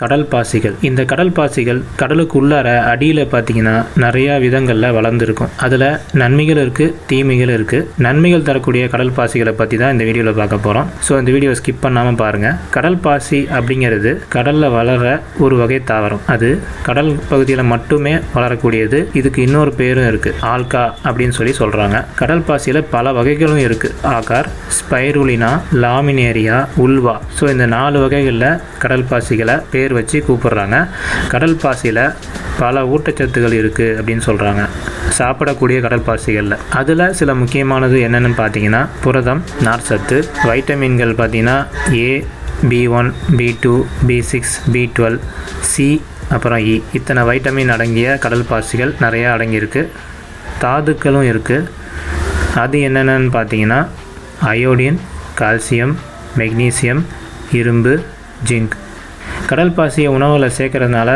கடல் பாசிகள் இந்த கடல் பாசிகள் கடலுக்கு உள்ளார அடியில் பார்த்தீங்கன்னா நிறையா விதங்களில் வளர்ந்துருக்கும். அதில் நன்மைகள் இருக்குது தீமைகள் இருக்குது நன்மைகள் தரக்கூடிய கடல் பாசிகளை பற்றி தான் இந்த வீடியோவில் பார்க்க போகிறோம் ஸோ இந்த வீடியோ ஸ்கிப் பண்ணாமல் பாருங்கள் கடல் பாசி அப்படிங்கிறது கடலில் வளர ஒரு வகை தாவரம். அது கடல் பகுதியில் மட்டுமே வளரக்கூடியது. இதுக்கு இன்னொரு பேரும் இருக்குது ஆல்கா அப்படின்னு சொல்லி சொல்கிறாங்க கடல் பாசியில் பல வகைகளும் இருக்குது agar spirulina laminaria ulva. So இந்த நாலு வகைகளில் கடல் பாசிகளை பேர் வச்சு கூப்பிடுறாங்க. கடல் பாசியில் பல ஊட்டச்சத்துகள் இருக்குது அப்படின்னு சொல்கிறாங்க சாப்பிடக்கூடிய கடல் பாசிகளில். அதில் சில முக்கியமானது என்னென்னு பார்த்தீங்கன்னா புரதம் நார்ச்சத்து வைட்டமின்கள் பார்த்தீங்கன்னா A B one B two B six B twelve C அப்புறம் இ இத்தனை வைட்டமின் அடங்கிய கடல் பாசிகள் நிறையா அடங்கியிருக்கு. தாதுக்களும் இருக்குது அது என்னென்னு பார்த்தீங்கன்னா அயோடின் கால்சியம் மெக்னீசியம் இரும்பு ஜிங்க். கடல் பாசியை உணவில் சேர்க்கறதுனால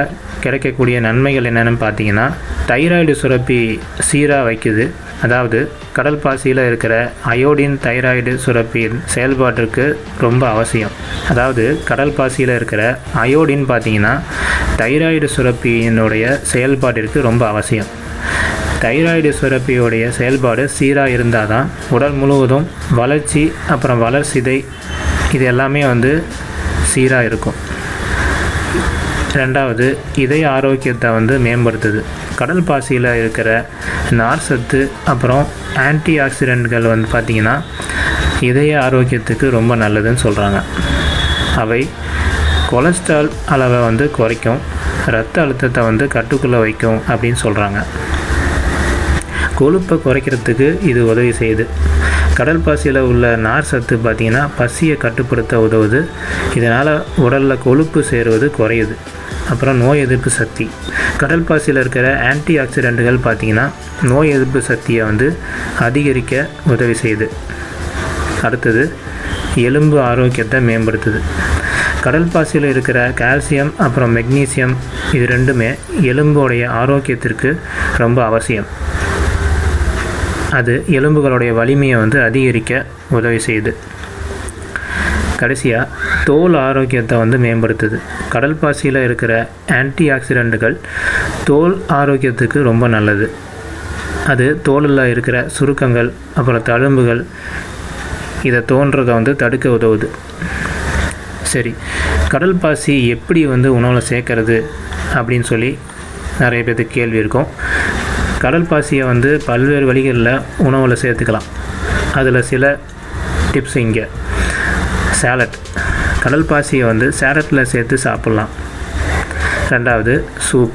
கிடைக்கக்கூடிய நன்மைகள் என்னென்னு பார்த்தீங்கன்னா தைராய்டு சுரப்பி சீராக வைக்குது. அதாவது கடல் பாசியில் இருக்கிற அயோடின் தைராய்டு சுரப்பியின் செயல்பாட்டிற்கு ரொம்ப அவசியம். அதாவது கடல் பாசியில் இருக்கிற அயோடின் பார்த்தீங்கன்னா தைராய்டு சுரப்பியினுடைய செயல்பாட்டிற்கு ரொம்ப அவசியம். தைராய்டு சுரப்பியுடைய செயல்பாடு சீராக இருந்தால் தான் உடல் முழுவதும் வளர்ச்சி அப்புறம் வளர்சிதை இது எல்லாமே வந்து சீராக இருக்கும். ரெண்டாவது இதய ஆரோக்கியத்தை வந்து மேம்படுத்துது. கடல் பாசியில் இருக்கிற நார் சத்து அப்புறம் ஆன்டி ஆக்சிடென்ட்கள் வந்து பார்த்திங்கன்னா இதய ஆரோக்கியத்துக்கு ரொம்ப நல்லதுன்னு சொல்கிறாங்க அவை கொலஸ்ட்ரால் அளவை வந்து குறைக்கும் ரத்த அழுத்தத்தை வந்து கட்டுக்குள்ளே வைக்கும் அப்படின்னு சொல்கிறாங்க கொழுப்பை குறைக்கிறதுக்கு இது உதவி செய்யுது. கடல் பாசியில் உள்ள நார் சத்து பார்த்திங்கன்னா பசியை கட்டுப்படுத்த உதவுது. இதனால் உடலில் கொழுப்பு சேருவது குறையுது. அப்புறம் நோய் எதிர்ப்பு சக்தி. கடல் பாசியில் இருக்கிற ஆன்டி ஆக்சிடென்ட்டுகள் பார்த்திங்கன்னா நோய் எதிர்ப்பு சக்தியை வந்து அதிகரிக்க உதவி செய்யுது. அடுத்தது எலும்பு ஆரோக்கியத்தை மேம்படுத்துது. கடல் பாசியில் இருக்கிற கால்சியம் அப்புறம் மெக்னீசியம் இது ரெண்டுமே எலும்போடைய ஆரோக்கியத்திற்கு ரொம்ப அவசியம். அது எலும்புகளுடைய வலிமையை வந்து அதிகரிக்க உதவி செய்யுது. கடைசியாக தோல் ஆரோக்கியத்தை வந்து மேம்படுத்துது. கடல் பாசியில் இருக்கிற ஆன்டி ஆக்சிடெண்ட்டுகள் தோல் ஆரோக்கியத்துக்கு ரொம்ப நல்லது. அது தோலில் இருக்கிற சுருக்கங்கள் அப்புறம் தழும்புகள் இதை தோன்றதை வந்து தடுக்க உதவுது. சரி கடல் பாசி எப்படி வந்து உணவில் சேர்க்கறது அப்படின்னு சொல்லி நிறைய பேர்த்துக்கு கேள்வி இருக்கும். கடல் பாசியை வந்து பல்வேறு வழிகளில் உணவில் சேர்த்துக்கலாம். அதில் சில டிப்ஸ் இங்கே. சேலட் கடல் பாசியை வந்து சேலட்டில் சேர்த்து சாப்பிட்லாம். ரெண்டாவது சூப்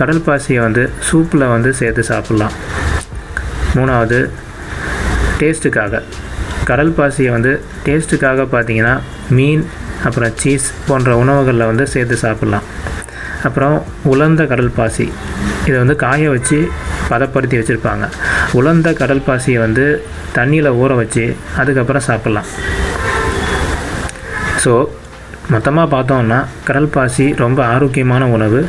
கடல் பாசியை வந்து சூப்பில் வந்து சேர்த்து சாப்பிட்லாம். மூணாவது டேஸ்ட்டுக்காக கடல் பாசியை வந்து டேஸ்ட்டுக்காக பார்த்தீங்கன்னா மீன் அப்புறம் சீஸ் போன்ற உணவுகளில் வந்து சேர்த்து சாப்பிட்லாம். அப்புறம் உலர்ந்த கடல் பாசி. இதை வந்து காய வச்சு பதப்படுத்தி வச்சுருப்பாங்க. உலர்ந்த கடல் பாசியை வந்து தண்ணியில் ஊற வச்சு அதுக்கப்புறம் சாப்பிட்லாம். ஸோ மொத்தமாக பார்த்தோம்னா கடல் பாசி ரொம்ப ஆரோக்கியமான உணவு.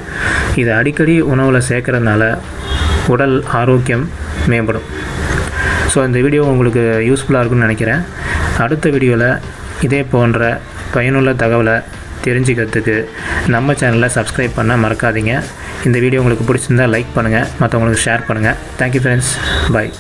இதை அடிக்கடி உணவில் சேர்க்கறதுனால உடல் ஆரோக்கியம் மேம்படும். ஸோ இந்த வீடியோ உங்களுக்கு யூஸ்ஃபுல்லாக இருக்குன்னு நினைக்கிறேன். அடுத்த வீடியோவில் இதே போன்ற பயனுள்ள தகவலை தெரிஞ்சுக்கிறதுக்கு நம்ம சேனலை சப்ஸ்கிரைப் பண்ண மறக்காதீங்க. இந்த வீடியோ உங்களுக்கு பிடிச்சிருந்தால் லைக் பண்ணுங்கள் மற்றவங்களுக்கு ஷேர் பண்ணுங்கள் தேங்க்யூ ஃப்ரெண்ட்ஸ் பாய்